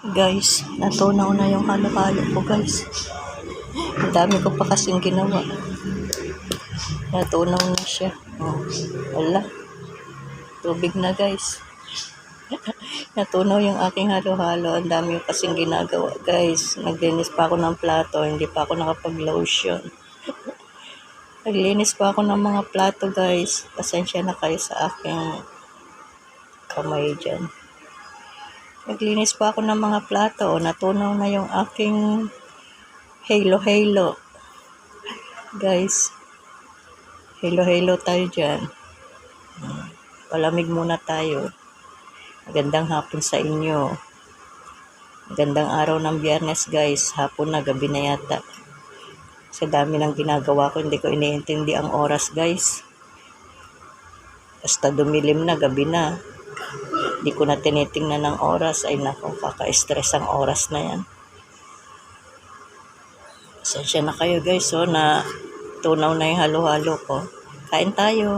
Guys, natunaw na yung halo-halo ko guys. Ang dami ko pa kasing ginawa. Natunaw na siya. Oh, wala. Tubig na guys. Natunaw yung aking halo-halo. Ang dami ko kasing ginagawa guys. Naglinis pa ako ng plato. Hindi pa ako nakapag-lotion. Naglinis pa ako ng mga plato guys. Pasensya na kayo sa aking kamay dyan. Naglinis pa ako ng mga plato. Natunaw na yung aking halo-halo. Guys, halo-halo tayo dyan. Palamig muna tayo. Magandang hapon sa inyo. Magandang araw ng biyernes guys. Hapon na, gabi na yata. Sa dami ng ginagawa ko, hindi ko iniintindi ang oras guys. Basta dumilim na, gabi na. Hindi ko na tinitingnan ng oras. Ay nako, kaka-stress ang oras na yan. Pasensya na kayo guys, oh, na tunaw na yung halo-halo ko. Kain tayo.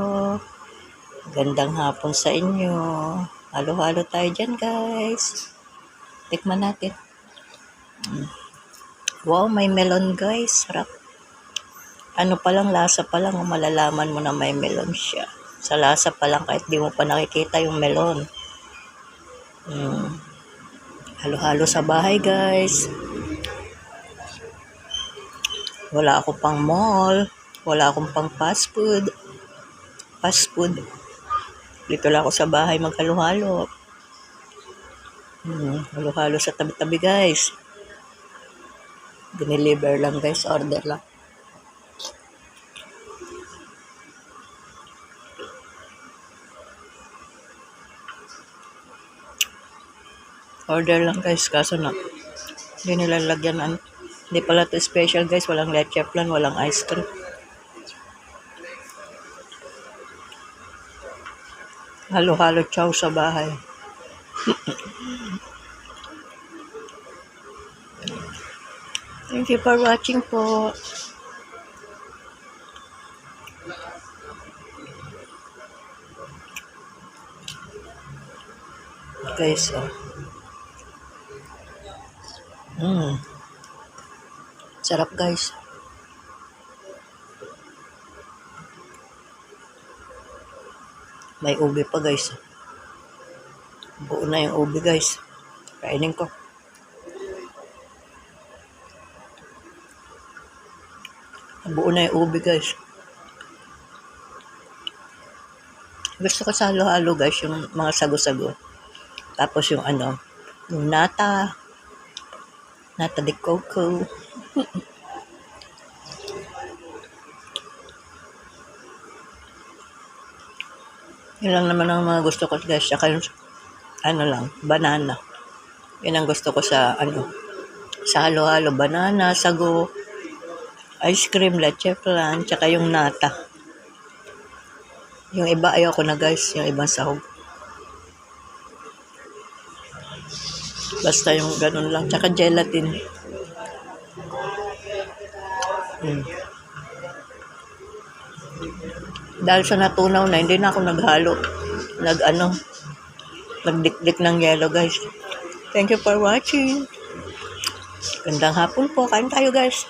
Gandang hapon sa inyo. Halo-halo tayo dyan guys. Tikman natin. Mm. Wow, may melon guys. Sarap. Ano pa lang, lasa pa lang, malalaman mo na may melon siya. Sa lasa pa lang, kahit di mo pa nakikita yung melon. Mm. Halo-halo sa bahay, guys. Wala ako pang mall. Wala akong pang fast food. Fast food. Dito lang ako sa bahay maghalo-halo. Mm, halo-halo sa tabi-tabi, guys. Dineliver lang, guys. Order lang. Order lang guys, kaso na hindi nila lagyan ano. Hindi pala to special guys, walang leche plan, walang ice cream. Halo-halo chow sa bahay. Thank you for watching po. Guys, oh. Mm. Sarap guys. May ube pa guys. Buo na yung ube guys. Kainin ko. Buo na yung ube guys. Gusto ko sa halo-halo guys, yung mga sago-sago. Tapos yung ano, yung nata, nata de coco. Yun naman ang mga gusto ko guys. Saka yung, ano lang, banana. Yun ang gusto ko sa, ano, sa halo-halo. Banana, sago, ice cream, leche flan, tsaka yung nata. Yung iba ayoko na guys, yung ibang sahog. Basta yung ganun lang. Tsaka gelatin. Hmm. Dahil sa natunaw na, hindi na ako naghalo. Nag ano, nagdikdik ng yellow guys. Thank you for watching. Gandang hapon po. Kain tayo guys.